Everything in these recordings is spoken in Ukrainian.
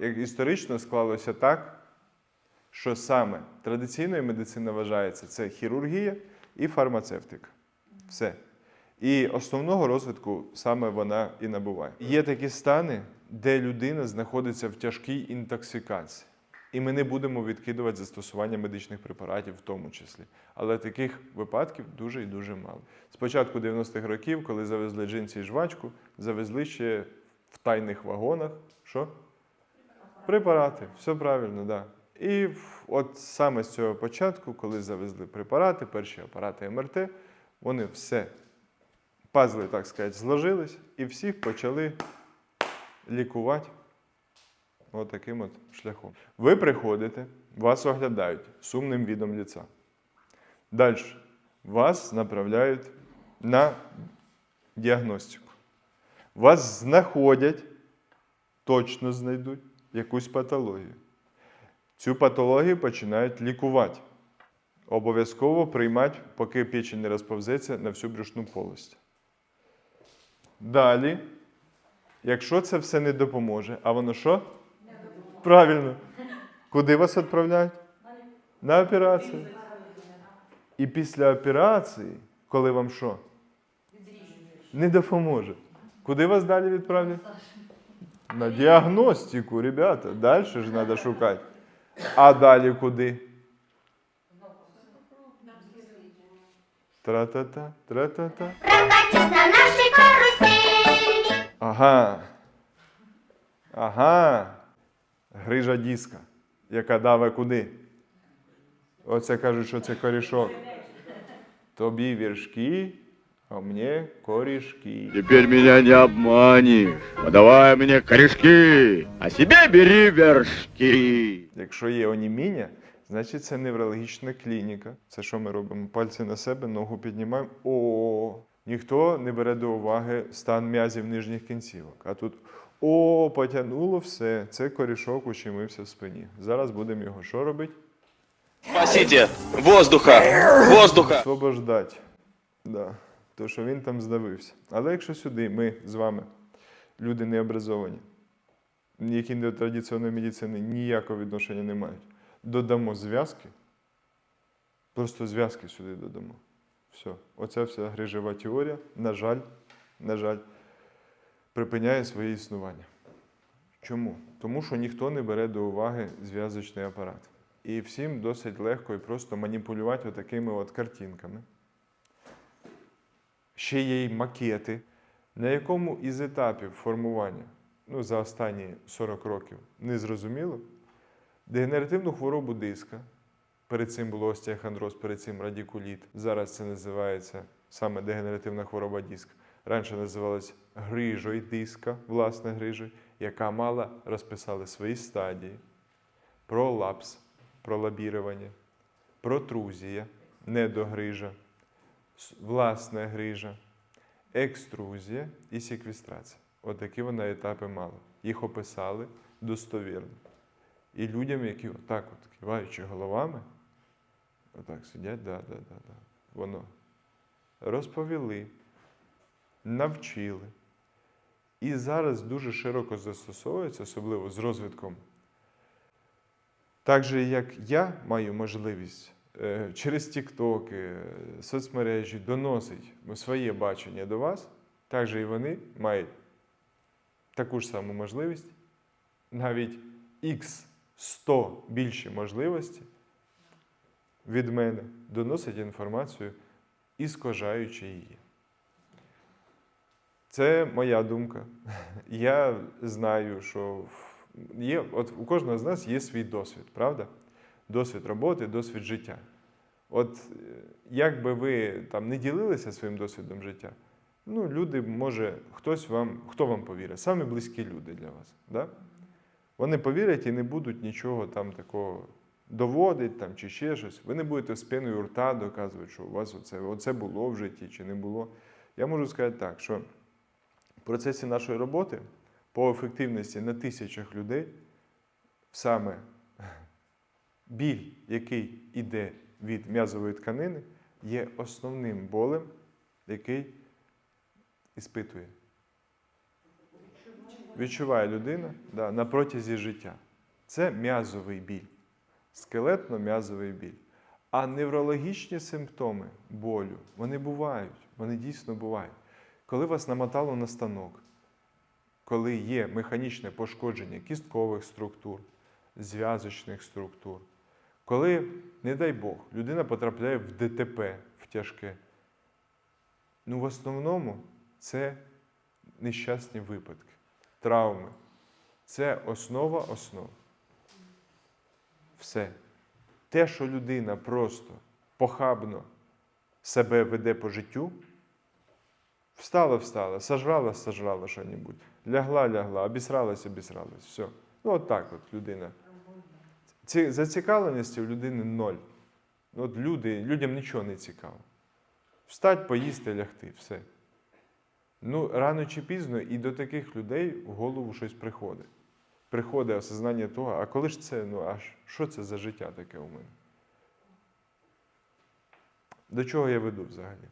як історично склалося так, що саме традиційною медициною вважається це хірургія і фармацевтика. Все. І основного розвитку саме вона і набуває. Є такі стани, де людина знаходиться в тяжкій інтоксикації. І ми не будемо відкидувати застосування медичних препаратів в тому числі. Але таких випадків дуже і дуже мало. Спочатку 90-х років, коли завезли джинсі і жвачку, завезли ще в тайних вагонах. Що? Препарати, все правильно, так. Да. І от саме з цього початку, коли завезли препарати, перші апарати МРТ, вони все, пазли, так сказати, зложились, і всіх почали лікувати отаким от шляхом. Ви приходите, вас оглядають сумним відом ліца. Далі вас направляють на діагностику. Вас знаходять, точно знайдуть якусь патологію. Цю патологію починають лікувати. Обов'язково приймати, поки печень не розповзеться на всю брюшну полость. Далі, якщо це все не допоможе, а воно що? Правильно. Куди вас відправляють? На операцію. І після операції, коли вам що? Не допоможе. Куди вас далі відправлять? На діагностику, ребята. Далі ж треба шукати. А далі куди? Тра-та-та, тра-та-та. Прокатись на нашій карусельні. Ага. Ага. Грижа диска, яка даве куди? Оце кажуть, що це корішок. Тобі віршки, а мені корішки. Теперь меня не обманешь. Подавай мне корешки, а себе бери вершки. Якщо є оніміння, значить це неврологічна клініка. Це що ми робимо? Пальці на себе, ногу піднімаємо. О, ніхто не бере до уваги стан м'язів нижніх кінцівок. А тут о, потягнуло все. Це корішок ущемився в спині. Зараз будемо його що робити? Спасите! Воздуха! Воздуха! Освобождати. Да. То, що він там здавився. Але якщо сюди ми з вами, люди не образовані, які до традиційної медицини ніякого відношення не мають, додамо зв'язки, просто зв'язки сюди додамо. Все. Оця вся грижова теорія, на жаль, на жаль, припиняє своє існування. Чому? Тому що ніхто не бере до уваги зв'язочний апарат. І всім досить легко і просто маніпулювати отакими от картинками. Ще є й макети, на якому із етапів формування, ну, за останні 40 років, не зрозуміло, дегенеративну хворобу диска, перед цим було остеохондроз, перед цим радікуліт. Зараз це називається саме дегенеративна хвороба диска. Раніше називалась грижою диска, власне грижою, яка мала розписали свої стадії, пролапс, пролабірування, протрузія, недогрижа, власна грижа, екструзія і секвестрація. Отакі вона етапи мала. Їх описали достовірно. І людям, які отак от киваючи головами, отак сидять, да, да, да, да. Воно розповіли, навчили. І зараз дуже широко застосовується, особливо з розвитком. Так же, як я маю можливість через TikTok, е, соцмережі доносити своє бачення до вас, так же і вони мають таку ж саму можливість, навіть x 100 більші можливості від мене доносить інформацію, іскажаючи її. Це моя думка. Я знаю, що є, от у кожного з нас є свій досвід, правда? Досвід роботи, досвід життя. От е, як би ви там не ділилися своїм досвідом життя, ну, люди, може, хтось вам, хто вам повірить? Саме близькі люди для вас. Да? Вони повірять і не будуть нічого там такого доводити там, чи ще щось. Ви не будете спиною рта доказувати, що у вас оце, оце було в житті чи не було. Я можу сказати так, що в процесі нашої роботи по ефективності на тисячах людей саме біль, який йде від м'язової тканини, є основним болем, який іспитує. відчуває людина да, на протязі життя. Це м'язовий біль, скелетно-м'язовий біль. А неврологічні симптоми болю, вони бувають, вони дійсно бувають. Коли вас намотало на станок, коли є механічне пошкодження кісткових структур, зв'язочних структур, коли, не дай Бог, людина потрапляє в ДТП в тяжке, ну в основному це нещасні випадки, травми. Це основа основ. Все. Те, що людина просто похабно себе веде по життю, встала, встала, сожрала, сожрала що-небудь, лягла, лягла, обісралась, обісралась. Все. Ну, от так от людина. Ці, зацікавленості у людини ноль. От люди, людям нічого не цікаво. Встать, поїсти, лягти, все. Ну, рано чи пізно і до таких людей в голову щось приходить. Приходить осознання того, а коли ж це, ну аж що це за життя таке у мене? До чого я веду взагалі?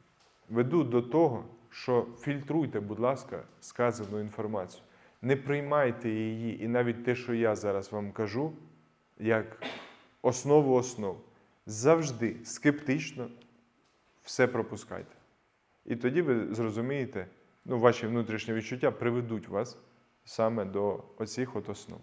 Веду до того, що фільтруйте, будь ласка, сказану інформацію. Не приймайте її, і навіть те, що я зараз вам кажу, як основу основ. Завжди скептично все пропускайте. І тоді ви зрозумієте, ну, ваші внутрішні відчуття приведуть вас саме до оцих от основ.